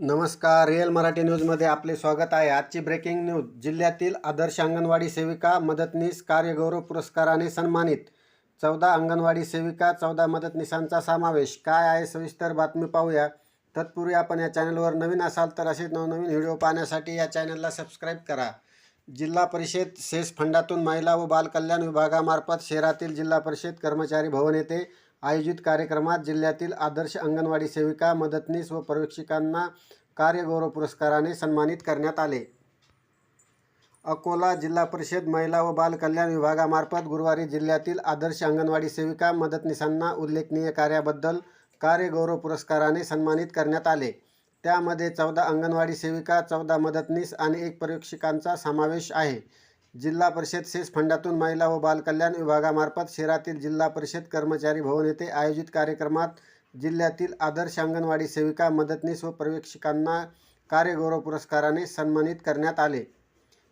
नमस्कार रिअल मराठी न्यूजमध्ये आपले स्वागत आहे. आजची ब्रेकिंग न्यूज जिल्ह्यातील आदर्श अंगणवाडी सेविका मदतनीस कार्यगौरव पुरस्काराने सन्मानित. चौदा अंगणवाडी सेविका चौदा मदतनीसांचा समावेश. काय आहे सविस्तर बातमी पाहूया. तत्पूर्वी आपण या चॅनलवर नवीन असाल तर असे नवनवीन व्हिडिओ पाहण्यासाठी या चॅनलला सबस्क्राईब करा. जिल्हा परिषद सेस फंडातून महिला व बालकल्याण विभागामार्फत शहरातील जिल्हा परिषद कर्मचारी भवन येथे आयोजित कार्यक्रमात जिल्ह्यातील आदर्श अंगणवाडी सेविका मदतनीस व पर्यवेक्षिकांना कार्यगौरव पुरस्काराने सन्मानित करण्यात आले. अकोला जिल्हा परिषद महिला व बाल कल्याण विभागामार्फत गुरुवारी जिल्ह्यातील आदर्श अंगणवाडी सेविका मदतनीसांना उल्लेखनीय कार्याबद्दल कार्यगौरव पुरस्काराने सन्मानित करण्यात आले. त्यामध्ये चौदा अंगणवाडी सेविका चौदा मदतनीस आणि एक पर्यवेक्षिकांचा समावेश आहे. जिल्हा परिषद सेस फंडातून महिला व बालकल्याण विभागामार्फत शहरातील जिल्हा परिषद कर्मचारी भवन येथे आयोजित कार्यक्रमात जिल्ह्यातील आदर्श अंगणवाडी सेविका मदतनीस व पर्यवेक्षकांना कार्यगौरव पुरस्काराने सन्मानित करण्यात आले.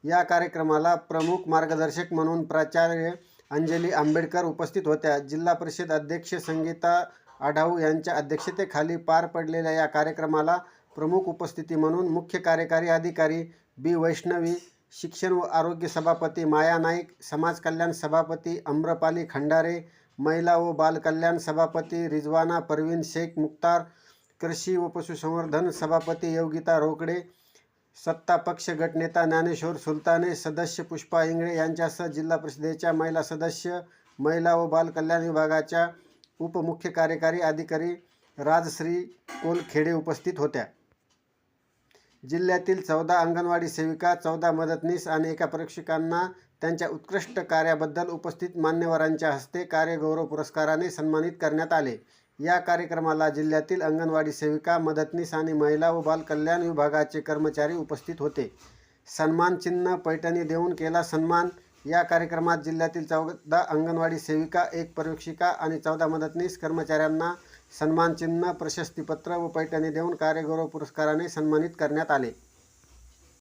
या कार्यक्रमाला प्रमुख मार्गदर्शक म्हणून प्राचार्य अंजली आंबेडकर उपस्थित होत्या. जिल्हा परिषद अध्यक्ष संगीता आढाऊ यांच्या अध्यक्षतेखाली पार पडलेल्या या कार्यक्रमाला प्रमुख उपस्थिती म्हणून मुख्य कार्यकारी अधिकारी बी वैष्णवी शिक्षण व आरोग्य सभापती माया नाईक समाज कल्याण सभापती अम्रपाली खंडारे महिला व बालकल्याण सभापती रिजवाना परवीन शेख मुख्तार कृषी व पशुसंवर्धन सभापती योगिता रोकडे सत्ता पक्ष गटनेता ज्ञानेश्वर सुलताने सदस्य पुष्पा इंगळे यांच्यासह जिल्हा परिषदेच्या महिला सदस्य महिला व बालकल्याण विभागाच्या उपमुख्य कार्यकारी अधिकारी राजश्री कोलखेडे उपस्थित होत्या. जिल्ह्यातील चौदा अंगणवाडी सेविका चौदा मदतनीस आणि एका परीक्षकांना त्यांच्या उत्कृष्ट कार्याबद्दल उपस्थित मान्यवरांच्या हस्ते कार्यगौरव पुरस्काराने सन्मानित करण्यात आले. या कार्यक्रमाला जिल्ह्यातील अंगणवाडी सेविका मदतनीस आणि महिला व बाल कल्याण विभागाचे कर्मचारी उपस्थित होते. सन्मान चिन्ह पैठणी देऊन केला सन्मान. या कार्यक्रमात जिल्ह्यातील चौदा अंगणवाडी सेविका एक पर्यवेक्षिका आणि चौदा मदतनीस कर्मचाऱ्यांना सन्मानचिन्ह प्रशस्तीपत्र व पैठणी देऊन कार्यगौरव पुरस्काराने सन्मानित करण्यात आले.